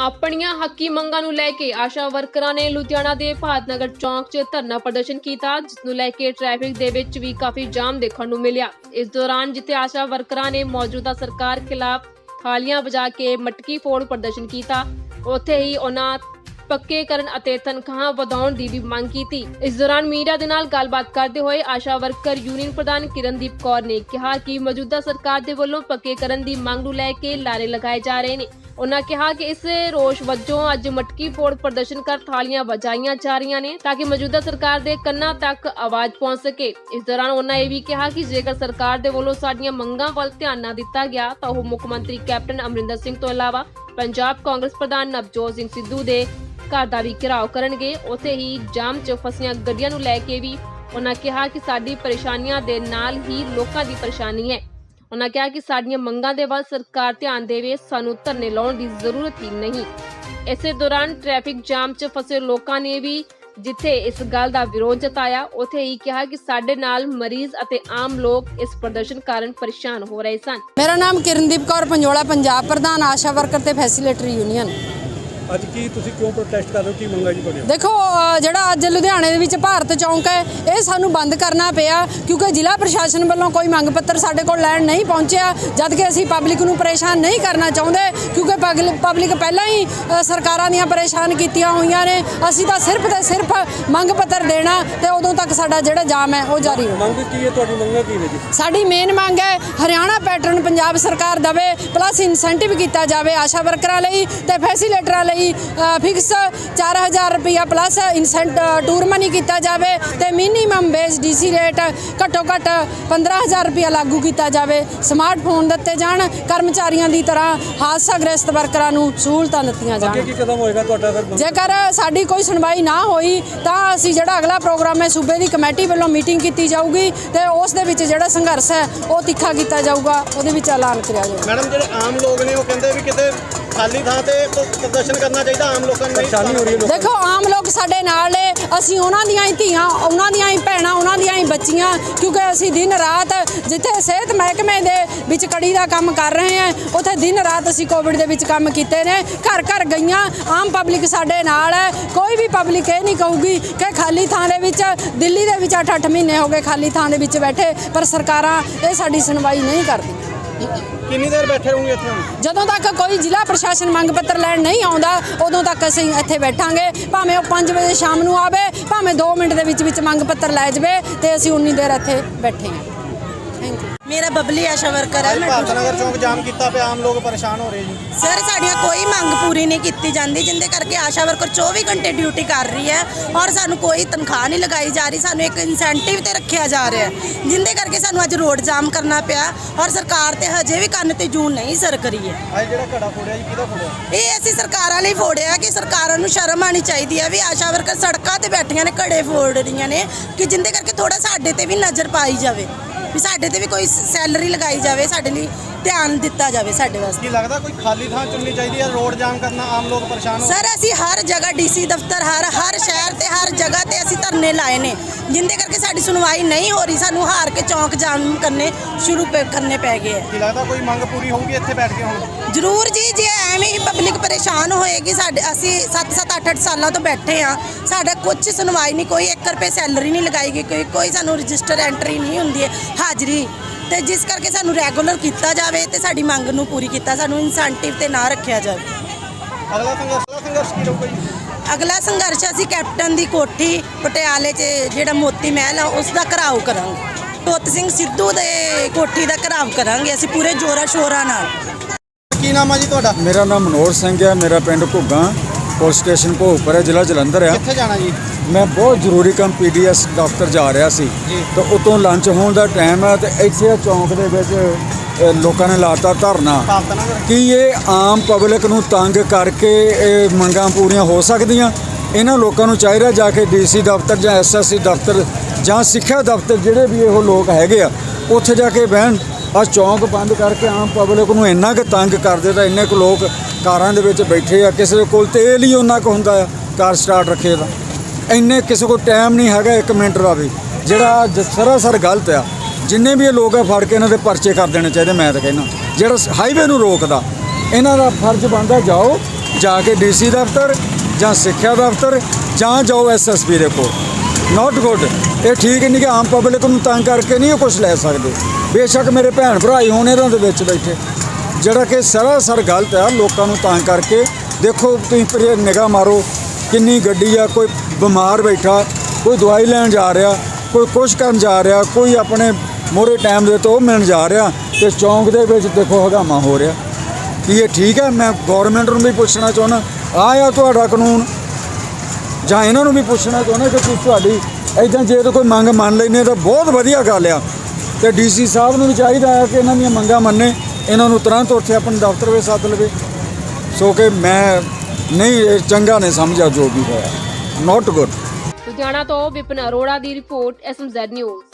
ਆਪਣੀਆਂ ਹੱਕੀ ਮੰਗਾਂ ਨੂੰ ਲੈ ਕੇ ਆਸ਼ਾ ਵਰਕਰਾਂ ਨੇ ਲੁਧਿਆਣਾ ਦੇ ਭਾਰਤਨਗਰ ਚੌਂਕ 'ਚ ਧਰਨਾ ਪ੍ਰਦਰਸ਼ਨ ਕੀਤਾ, ਜਿਸ ਨੂੰ ਲੈ ਕੇ ਟ੍ਰੈਫਿਕ ਦੇ ਵਿੱਚ ਵੀ ਕਾਫੀ ਜਾਮ ਦੇਖਣ ਨੂੰ ਮਿਲਿਆ। ਇਸ ਦੌਰਾਨ ਜਿੱਥੇ ਆਸ਼ਾ ਵਰਕਰਾਂ ਨੇ ਮੌਜੂਦਾ ਸਰਕਾਰ ਖਿਲਾਫ ਥਾਲੀਆਂ ਵਜਾ ਕੇ ਮਟਕੀ ਫੋੜ ਪ੍ਰਦਰਸ਼ਨ ਕੀਤਾ, ਉੱਥੇ ਹੀ ਉਹਨਾਂ ਪੱਕੇ ਕਰਨ ਅਤੇ ਤਨਖਾਹਾਂ ਵਧਾਉਣ ਦੀ ਵੀ ਮੰਗ ਕੀਤੀ। ਇਸ ਦੌਰਾਨ ਮੀਡੀਆ ਦੇ ਨਾਲ ਗੱਲਬਾਤ ਕਰਦੇ ਹੋਏ ਆਸ਼ਾ ਵਰਕਰ ਯੂਨੀਅਨ ਪ੍ਰਧਾਨ ਕਿਰਨਦੀਪ ਕੌਰ ਨੇ ਕਿਹਾ ਕਿ ਮੌਜੂਦਾ ਸਰਕਾਰ ਦੇ ਵੱਲੋਂ ਪੱਕੇ ਕਰਨ ਦੀ ਮੰਗ ਨੂੰ ਲੈ ਕੇ ਲਾਰੇ ਲਗਾਏ ਜਾ ਰਹੇ ਨੇ। ਉਹਨਾਂ ਕਿਹਾ ਕਿ ਇਸ ਰੋਸ਼ ਵਜੋਂ ਅੱਜ ਮਟਕੀ ਫੋੜ ਪ੍ਰਦਰਸ਼ਨ ਕਰ ਥਾਲੀਆਂ ਵਜਾਈਆਂ ਜਾ ਰਹੀਆਂ ਨੇ ਤਾਂ ਕਿ ਮੌਜੂਦਾ ਸਰਕਾਰ ਦੇ ਕੰਨਾਂ ਤੱਕ ਆਵਾਜ਼ ਪਹੁੰਚ ਸਕੇ। ਇਸ ਦੌਰਾਨ ਉਹਨਾਂ ਇਹ ਵੀ ਕਿਹਾ ਕਿ ਜੇਕਰ ਸਰਕਾਰ ਦੇ ਵੱਲੋਂ ਸਾਡੀਆਂ ਮੰਗਾਂ ਵੱਲ ਧਿਆਨ ਨਾ ਦਿੱਤਾ ਗਿਆ ਤਾਂ ਉਹ ਮੁੱਖ ਮੰਤਰੀ ਕੈਪਟਨ ਅਮਰਿੰਦਰ ਸਿੰਘ ਤੋਂ ਇਲਾਵਾ ਪੰਜਾਬ ਕਾਂਗਰਸ ਪ੍ਰਧਾਨ ਨਵਜੋਤ ਸਿੰਘ ਸਿੱਧੂ ਦੇ ਘਰ ਦਾ ਵੀ ਘਿਰਾਓ ਕਰਨਗੇ, ਉੱਥੇ ਹੀ ਜਾਮ 'ਚ ਫਸੀਆਂ ਗੱਡੀਆਂ ਨੂੰ ਲੈ ਕੇ ਵੀ ਉਹਨਾਂ ਕਿਹਾ ਕਿ ਸਾਡੀ ਪਰੇਸ਼ਾਨੀਆਂ ਦੇ ਨਾਲ ਹੀ ਲੋਕਾਂ ਦੀ ਪਰੇਸ਼ਾਨੀ ਹੈ। ਉਹਨਾਂ ਕਿਹਾ ਕਿ ਸਾਡੀਆਂ ਮੰਗਾਂ ਦੇ ਵੱਲ ਸਰਕਾਰ ਧਿਆਨ ਦੇਵੇ, ਸਾਨੂੰ ਧਰਨੇ ਲਾਉਣ ਦੀ ਜ਼ਰੂਰਤ ਹੀ ਨਹੀਂ। ਇਸੇ ਦੌਰਾਨ ਟ੍ਰੈਫਿਕ ਜਾਮ 'ਚ ਫਸੇ ਲੋਕਾਂ ਨੇ ਵੀ ਜਿੱਥੇ ਇਸ ਗੱਲ ਦਾ ਵਿਰੋਧ ਜਤਾਇਆ, ਉੱਥੇ ਹੀ ਕਿਹਾ ਕਿ ਸਾਡੇ ਨਾਲ ਮਰੀਜ਼ ਅਤੇ ਆਮ ਲੋਕ ਇਸ ਪ੍ਰਦਰਸ਼ਨ ਕਾਰਨ ਪਰੇਸ਼ਾਨ ਹੋ ਰਹੇ ਸਨ। ਮੇਰਾ ਨਾਮ ਕਿਰਨਦੀਪ ਕੌਰ ਪੰਜੋਲਾ, ਪੰਜਾਬ ਪ੍ਰਧਾਨ ਆਸ਼ਾ ਵਰਕਰ ਤੇ ਫੈਸਿਲਿਟਰੀ ਯੂਨੀਅਨ। ਅੱਜ ਕੀ ਤੁਸੀਂ ਕਿਉਂ ਪ੍ਰੋਟੈਸਟ ਕਰ ਰਹੇ ਹੋ? ਕੀ ਮੰਗਾ ਜੀ ਤੁਹਾਡੀ? ਦੇਖੋ ਅ, ਜਿਹੜਾ ਅੱਜ ਲੁਧਿਆਣੇ ਦੇ ਵਿੱਚ ਭਾਰਤ ਚੌਂਕ ਹੈ ਇਹ ਸਾਨੂੰ ਬੰਦ ਕਰਨਾ ਪਿਆ ਕਿਉਂਕਿ ਜ਼ਿਲ੍ਹਾ ਪ੍ਰਸ਼ਾਸਨ ਵੱਲੋਂ ਕੋਈ ਮੰਗ ਪੱਤਰ ਸਾਡੇ ਕੋਲ ਲੈਣ ਨਹੀਂ ਪਹੁੰਚਿਆ ਜਦ ਕਿ ਅਸੀਂ ਪਬਲਿਕ ਨੂੰ ਪਰੇਸ਼ਾਨ ਨਹੀਂ ਕਰਨਾ ਚਾਹੁੰਦੇ ਕਿਉਂਕਿ ਪਬਲਿਕ ਪਹਿਲਾਂ ਹੀ ਅ, ਸਰਕਾਰਾਂ ਦੀਆਂ ਪਰੇਸ਼ਾਨ ਕੀਤੀਆਂ ਹੋਈਆਂ ਨੇ। ਅਸੀਂ ਤਾਂ ਸਿਰਫ ਤੇ ਸਿਰਫ ਮੰਗ ਪੱਤਰ ਦੇਣਾ ਤੇ ਉਦੋਂ ਤੱਕ ਸਾਡਾ ਜਿਹੜਾ ਜਾਮ ਹੈ ਉਹ ਜਾਰੀ ਹੋਣਾ ਮੰਗ ਕੀ ਹੈ? ਤੁਹਾਡੀ ਮੰਗਾ ਕੀ ਨੇ ਜੀ? ਸਾਡੀ ਮੇਨ ਮੰਗ ਹੈ ਹਰਿਆਣਾ ਪੈਟਰਨ ਪੰਜਾਬ ਸਰਕਾਰ ਦਵੇ ਪਲੱਸ ਇਨਸੈਂਟਿਵ ਕੀਤਾ ਜਾਵੇ ਆਸ਼ਾ ਵਰਕਰਾਂ ਲਈ ਤੇ ਫੈਸਿਲੇਟਰਾਂ ਲਈ ਫਿਕਸ 4000 ਰੁਪਇਆ ਪਲੱਸ ਇਨਸੈਂਟ ਟੂਰ ਮਨੀ ਕੀਤਾ ਜਾਵੇ ਤੇ ਮਿਨੀਮਮ ਬੇਸ ਡੀਸੀ ਰੇਟ ਘੱਟੋ ਘੱਟ 15000 ਰੁਪਇਆ ਲਾਗੂ ਕੀਤਾ ਜਾਵੇ। ਸਮਾਰਟਫੋਨ ਦਿੱਤੇ ਜਾਣ ਕਰਮਚਾਰੀਆਂ ਦੀ ਤਰ੍ਹਾਂ ਹਾਦਸਾਗ੍ਰਸਤ ਵਰਕਰਾਂ ਨੂੰ ਸਹੂਲਤਾਂ ਦਿੱਤੀਆਂ ਅੱਗੇ ਜਾਣ ਕੀ ਕਦਮ ਹੋਏਗਾ ਤੁਹਾਡਾ ਅਗਰ ਮੰਗ- ਜੇਕਰ ਸਾਡੀ ਕੋਈ ਸੁਣਵਾਈ ਨਾ ਹੋਈ ਤਾਂ ਅਸੀਂ ਜਿਹੜਾ ਅਗਲਾ ਪ੍ਰੋਗਰਾਮ ਹੈ ਸੂਬੇ ਦੀ ਕਮੇਟੀ ਵੱਲੋਂ ਮੀਟਿੰਗ ਕੀਤੀ ਜਾਊਗੀ ਤੇ ਉਸ ਦੇ ਵਿੱਚ ਜਿਹੜਾ ਸੰਘਰਸ਼ ਹੈ ਉਹ ਤਿੱਖਾ ਕੀਤਾ ਜਾਊਗਾ। ਉਹਦੇ ਵਿੱਚ ਐਲਾਨ ਕਰਿਆ ਜਾਊਗਾ। ਮੈਡਮ ਜਿਹੜੇ ਆਮ ਲੋਕ ਨੇ ਉਹ ਕਹਿੰਦੇ ਵੀ ਕਿਤੇ ਖਾਲੀ ਥਾਂ ਤੇ ਪ੍ਰਦਰਸ਼ਨ ਕਰਨਾ ਚਾਹੀਦਾ ਆਮ ਲੋਕਾਂ ਨੂੰ ਨਹੀਂ ਪਰੇਸ਼ਾਨੀ ਹੋ ਰਹੀ ਹੈ ਲੋਕਾਂ ਦੇਖੋ ਆਮ ਲੋਕ ਸਾਡੇ ਨਾਲ ਨੇ। ਅਸੀਂ ਉਹਨਾਂ ਦੀਆਂ ਹੀ ਧੀਆਂ ਉਹਨਾਂ ਦੀਆਂ ਹੀ ਭੈਣਾਂ ਉਹਨਾਂ ਦੀਆਂ ਹੀ ਬੱਚੀਆਂ ਕਿਉਂਕਿ ਅਸੀਂ ਦਿਨ ਰਾਤ ਜਿੱਥੇ ਸਿਹਤ ਮਹਿਕਮੇ ਦੇ ਵਿੱਚ ਕੜੀ ਦਾ ਕੰਮ ਕਰ ਰਹੇ ਹਾਂ ਉੱਥੇ ਦਿਨ ਰਾਤ ਅਸੀਂ ਕੋਵਿਡ ਦੇ ਵਿੱਚ ਕੰਮ ਕੀਤੇ ਨੇ। ਘਰ ਘਰ ਗਈਆਂ ਆਮ ਪਬਲਿਕ ਸਾਡੇ ਨਾਲ ਹੈ। ਕੋਈ ਵੀ ਪਬਲਿਕ ਇਹ ਨਹੀਂ ਕਹੂਗੀ ਕਿ ਖਾਲੀ ਥਾਂ ਦੇ ਵਿੱਚ ਦਿੱਲੀ ਦੇ ਵਿੱਚ 8-8 ਮਹੀਨੇ ਹੋ ਗਏ ਖਾਲੀ ਥਾਂ ਦੇ ਵਿੱਚ ਬੈਠੇ ਪਰ ਸਰਕਾਰਾਂ ਇਹ ਸਾਡੀ ਸੁਣਵਾਈ ਨਹੀਂ ਕਰਦੀ ਕਿੰਨੀ ਦੇਰ ਬੈਠੇ ਰਹੋਗੇ ਇੱਥੇ ਹੁਣ? ਜਦੋਂ ਤੱਕ ਕੋਈ ਜ਼ਿਲ੍ਹਾ ਪ੍ਰਸ਼ਾਸਨ ਮੰਗ ਪੱਤਰ ਲੈਣ ਨਹੀਂ ਆਉਂਦਾ, ਉਦੋਂ ਤੱਕ ਅਸੀਂ ਇੱਥੇ ਬੈਠਾਂਗੇ। ਭਾਵੇਂ ਉਹ 5 ਵਜੇ ਸ਼ਾਮ ਨੂੰ ਆਵੇ, ਭਾਵੇਂ 2 ਮਿੰਟ ਦੇ ਵਿੱਚ ਵਿੱਚ ਮੰਗ ਪੱਤਰ ਲੈ ਜਾਵੇ ਤੇ ਅਸੀਂ ਉਨੀ ਦੇਰ ਇੱਥੇ ਬੈਠੇ ਹਾਂ। ਮੇਰਾ ਬਬਲੀ ਆਸ਼ਾ ਵਰਕਰ ਹੈ ਮੈਂ ਭਾਰਤ ਨਗਰ ਚੌਂਕ ਜਾਮ ਕੀਤਾ ਪਿਆ ਆਮ ਲੋਕ ਪਰੇਸ਼ਾਨ ਹੋ ਰਹੇ ਜੀ। ਸਰ ਸਾਡੀਆਂ ਕੋਈ ਮੰਗ ਪੂਰੀ ਨਹੀਂ ਕੀਤੀ ਜਾਂਦੀ ਜਿੰਦੇ ਕਰਕੇ ਆਸ਼ਾ ਵਰਕਰ 24 ਘੰਟੇ ਡਿਊਟੀ ਕਰ ਰਹੀ ਹੈ ਔਰ ਸਾਨੂੰ ਕੋਈ ਤਨਖਾਹ ਨਹੀਂ ਲਗਾਈ ਜਾ ਰਹੀ ਸਾਨੂੰ ਇੱਕ ਇਨਸੈਂਟਿਵ ਤੇ ਰੱਖਿਆ ਜਾ ਰਿਹਾ ਹੈ ਜਿੰਦੇ ਕਰਕੇ ਸਾਨੂੰ ਅੱਜ ਰੋਡ ਜਾਮ ਕਰਨਾ ਪਿਆ ਔਰ ਸਰਕਾਰ ਤੇ ਹਜੇ ਵੀ ਕੰਨ ਤੇ ਜੂਨ ਨਹੀਂ ਸਰਕ ਰਹੀ ਹੈ ਅੱਜ ਜਿਹੜਾ ਘੜਾ ਫੋੜਿਆ ਜੀ ਕਿਹਦਾ ਫੋੜਿਆ? ਇਹ ਅਸੀਂ ਸਰਕਾਰਾਂ ਲਈ ਫੋੜਿਆ ਕਿ ਸਰਕਾਰਾਂ ਨੂੰ ਸ਼ਰਮ ਆਣੀ ਚਾਹੀਦੀ ਹੈ ਵੀ ਆਸ਼ਾ ਵਰਕਰ ਸੜਕਾਂ ਤੇ ਬੈਠੀਆਂ ਨੇ ਘੜੇ ਫੋੜ ਰਹੀਆਂ ਨੇ ਕਿ ਜਿੰਦੇ ਕਰਕੇ ਥੋੜਾ ਸਾਡੇ ਤੇ ਵੀ ਨਜ਼ਰ ਪਾਈ ਜਾਵੇ। ਵੀ ਸਾਡੇ ਤੇ ਵੀ ਕੋਈ ਸੈਲਰੀ ਲਗਾਈ ਜਾਵੇ ਸਾਡੇ ਲਈ ਧਿਆਨ ਦਿੱਤਾ ਜਾਵੇ ਸਾਡੇ ਵਾਸਤੇ। ਕੀ ਲੱਗਦਾ ਕੋਈ ਖਾਲੀ ਥਾਂ ਚੁਣਨੀ ਚਾਹੀਦੀ ਹੈ ਰੋਡ ਜਾਮ ਕਰਨਾ ਆਮ ਲੋਕ ਪਰੇਸ਼ਾਨ ਹੋ ਸਰ ਅਸੀਂ ਹਰ ਜਗ੍ਹਾ ਡੀਸੀ ਦਫ਼ਤਰ ਹਰ ਹਰ ਸ਼ਹਿਰ ਤੇ ਹਰ ਜਗ੍ਹਾ ਤੇ ਅਸੀਂ ਧਰਨੇ ਲਾਏ ਨੇ ਜਿੰਦੇ ਕਰਕੇ ਸਾਡੀ ਸੁਣਵਾਈ ਨਹੀਂ ਹੋ ਰਹੀ ਸਾਨੂੰ ਹਾਰ ਕੇ ਚੌਂਕ ਜਾਮ ਕਰਨੇ ਸ਼ੁਰੂ ਪੈ- ਕਰਨੇ ਪੈ ਗਏ ਹੈ। ਕੀ ਲੱਗਦਾ ਕੋਈ ਮੰਗ ਪੂਰੀ ਹੋਊਗੀ ਇੱਥੇ ਬੈਠ ਕੇ ਹੁਣ? ਜ਼ਰੂਰ ਜੀ ਜੇ ਐਵੇਂ ਹੀ ਪਬਲਿਕ ਪਰੇਸ਼ਾਨ ਹੋਏਗੀ ਸਾਡੇ ਅਸੀਂ 7-7 8-8 ਸਾਲਾਂ ਤੋਂ ਬੈਠੇ ਆ ਸਾਡਾ ਕੁਝ ਸੁਣਵਾਈ ਨਹੀਂ ਕੋਈ 1 ਰੁਪਏ ਸੈਲਰੀ ਨਹੀਂ ਲਗਾਈ ਗਈ ਕੋਈ ਕੋਈ ਸਾਨੂੰ ਰਜਿਸਟਰ ਐਂਟਰੀ ਨਹੀਂ ਹੁੰਦੀ ਹੈ। ਹਾਜ਼ਰੀ। ਤੇ ਜਿਸ ਕਰਕੇ ਸਾਨੂੰ ਰੈਗੂਲਰ ਕੀਤਾ ਜਾਵੇ ਤੇ ਸਾਡੀ ਮੰਗ ਨੂੰ ਪੂਰੀ ਕੀਤਾ ਸਾਨੂੰ ਇਨਸੈਂਟਿਵ ਤੇ ਨਾ ਰੱਖਿਆ ਜਾਵੇ। ਅਗਲਾ ਸੰਘਰਸ਼ ਕੀ ਰਹੂਗਾ ਜੀ? ਅਗਲਾ ਸੰਘਰਸ਼ ਅਸੀਂ ਕੈਪਟਨ ਦੀ ਕੋਠੀ ਪਟਿਆਲੇ 'ਚ ਜਿਹੜਾ ਮੋਤੀ ਮਹਿਲ ਆ ਉਸ ਦਾ ਘਰਾਓ ਕਰਾਂਗੇ। ਤੋਤ ਸਿੰਘ ਸਿੱਧੂ ਦੇ ਕੋਠੀ ਦਾ ਘਰਾਓ ਕਰਾਂਗੇ ਅਸੀਂ ਪੂਰੇ ਜੋਰਾ ਸ਼ੋਰਾ ਨਾਲ। ਕੀ ਨਾਮ ਆ ਜੀ ਤੁਹਾਡਾ? ਮੇਰਾ ਨਾਮ ਮਨੋਹਰ ਸਿੰਘ ਹੈ ਮੇਰਾ ਪਿੰਡ ਘੁੱਗਾ। ਪੁਲਿਸ ਸਟੇਸ਼ਨ ਭੋਗਪੁਰ ਹੈ ਜ਼ਿਲ੍ਹਾ ਜਲੰਧਰ ਆ। ਕਿੱਥੇ ਜਾਣਾ ਜੀ? ਮੈਂ ਬਹੁਤ ਜ਼ਰੂਰੀ ਕੰਮ ਪੀਡੀਐਸ ਦਫ਼ਤਰ ਜਾ ਰਿਹਾ ਸੀ। ਤਾਂ ਉਤੋਂ ਲੰਚ ਹੋਣ ਦਾ ਟਾਈਮ ਹੈ ਤੇ ਇੱਥੇ ਚੌਂਕ ਦੇ ਵਿੱਚ ਅ, ਲੋਕਾਂ ਨੇ ਲਾਤਾ ਧਰਨਾ। ਨਗਰ ਕੀ ਇਹ ਆਮ ਪਬਲਿਕ ਨੂੰ ਤੰਗ ਕਰਕੇ ਇਹ ਮੰਗਾਂ ਪੂਰੀਆਂ ਹੋ ਸਕਦੀਆਂ? ਇਹਨਾਂ ਲੋਕਾਂ ਨੂੰ ਚਾਹੀਦਾ ਜਾ ਕੇ ਡੀਸੀ ਦਫ਼ਤਰ ਜਾਂ ਐਸਐਸਸੀ ਦਫ਼ਤਰ ਜਾਂ ਸਿੱਖਿਆ ਦਫ਼ਤਰ ਜਿਹੜੇ ਵੀ ਇਹੋ ਲੋਕ ਹੈਗੇ ਆ ਉੱਥੇ ਜਾ ਕੇ ਬਹਿਣ। ਆ ਚੌਂਕ ਬੰਦ ਕਰਕੇ ਆਮ ਪਬਲਿਕ ਨੂੰ ਇੰਨਾ ਕੁ ਤੰਗ ਕਰਦੇ ਤਾਂ ਇੰਨੇ ਕੁ ਲੋਕ ਕਾਰਾਂ ਦੇ ਵਿੱਚ ਬੈਠੇ ਆ, ਕਿਸੇ ਕੋਲ ਤੇਲ ਹੀ ਉਹਨਾਂ ਕੁ ਹੁੰਦਾ ਆ, ਕਾਰ ਸਟਾਰਟ ਰੱਖੇ ਦਾ ਇੰਨੇ ਕਿਸੇ ਕੋਲ ਟਾਈਮ ਨਹੀਂ ਹੈਗਾ 1 ਮਿੰਟ ਦਾ ਵੀ। ਜਿਹੜਾ ਸਰਾਸਰ ਗਲਤ ਆ, ਜਿੰਨੇ ਵੀ ਇਹ ਲੋਕ ਆ ਫੜ ਕੇ ਇਹਨਾਂ ਦੇ ਪਰਚੇ ਕਰ ਦੇਣੇ ਚਾਹੀਦੇ, ਮੈਂ ਤਾਂ ਕਹਿੰਦਾ। ਜਿਹੜਾ ਹਾਈਵੇ ਨੂੰ ਰੋਕਦਾ, ਇਹਨਾਂ ਦਾ ਫਰਜ਼ ਬਣਦਾ ਜਾਓ, ਜਾ ਕੇ ਡੀਸੀ ਦਫ਼ਤਰ ਜਾਂ ਸਿੱਖਿਆ ਦਫ਼ਤਰ ਜਾਂ ਜਾਓ ਐਸਐਸਪੀ ਦੇ ਕੋਲ। ਨਾਟ ਗੁੱਡ ਇਹ ਠੀਕ ਨਹੀਂ ਕਿ ਆਮ ਪਬਲਿਕ ਨੂੰ ਤੰਗ ਕਰਕੇ ਨਹੀਂ ਕੁਝ ਲੈ ਸਕਦੇ। ਬੇਸ਼ੱਕ ਮੇਰੇ ਭੈਣ ਭਰਾ ਹੀ ਹੋਣ ਇਹਨਾਂ ਦੇ ਵਿੱਚ ਬੈਠੇ। ਜਿਹੜਾ ਕਿ ਸਰਾਸਰ ਗਲਤ ਆ, ਲੋਕਾਂ ਨੂੰ ਤੰਗ ਕਰਕੇ। ਦੇਖੋ ਤੁਸੀਂ ਪਰ ਨਿਗਾਹ ਮਾਰੋ, ਕਿੰਨੀ ਗੱਡੀ ਆ, ਕੋਈ ਬਿਮਾਰ ਬੈਠਾ, ਕੋਈ ਦਵਾਈ ਲੈਣ ਜਾ ਰਿਹਾ, ਕੋਈ ਕੁਛ ਕਰਨ ਜਾ ਰਿਹਾ, ਕੋਈ ਆਪਣੇ ਮੋਰੇ ਟਾਈਮ ਦੇ ਤੋਂ ਉਹ ਮਿਲਣ ਜਾ ਰਿਹਾ। ਤੇ ਚੌਂਕ ਦੇ ਵਿੱਚ ਦੇਖੋ ਹਗਾਮਾ ਹੋ ਰਿਹਾ। ਕੀ ਇਹ ਠੀਕ ਹੈ? ਮੈਂ ਗਵਰਨਮੈਂਟ ਨੂੰ ਵੀ ਪੁੱਛਣਾ ਚਾਹੁੰਦਾ। ਆ ਆ ਤੁਹਾਡਾ ਕਾਨੂੰਨ। ਜਾਂ ਇਹਨਾਂ ਨੂੰ ਵੀ ਪੁੱਛਣਾ ਚਾਹੁੰਦਾ ਕਿ ਤੁਸੀਂ ਤੁਹਾਡੀ ਐਦਾਂ ਜੇ ਤਾਂ ਕੋਈ ਮੰਗ ਮੰਨ ਲੈਂਦੇ ਤਾਂ ਬਹੁਤ ਵਧੀਆ ਗੱਲ ਆ। ਤੇ ਡੀਸੀ ਸਾਹਿਬ ਨੂੰ ਵੀ ਚਾਹੀਦਾ ਹੈ ਕਿ ਇਹਨਾਂ ਦੀਆਂ ਮੰਗਾਂ ਮੰਨੇ, ਇਹਨਾਂ ਨੂੰ ਤੁਰੰਤ ਉੱਥੇ ਆਪਣੇ ਦਫ਼ਤਰ ਵਿੱਚ ਸੱਦ ਲਵੇ। ਸੋ ਕਿ ਮੈਂ ਨਹੀਂ ਚੰਗਾ ਨਹੀਂ ਸਮਝਿਆ ਜੋ ਵੀ ਹੋਇਆ। ਨਾਟ ਗੁੱਡ ਲੁਧਿਆਣਾ ਤੋਂ ਵਿਪਨ ਅਰੋੜਾ ਦੀ ਰਿਪੋਰਟ ਐਸਐਮਜ਼ੈਡ ਨਿਊਜ਼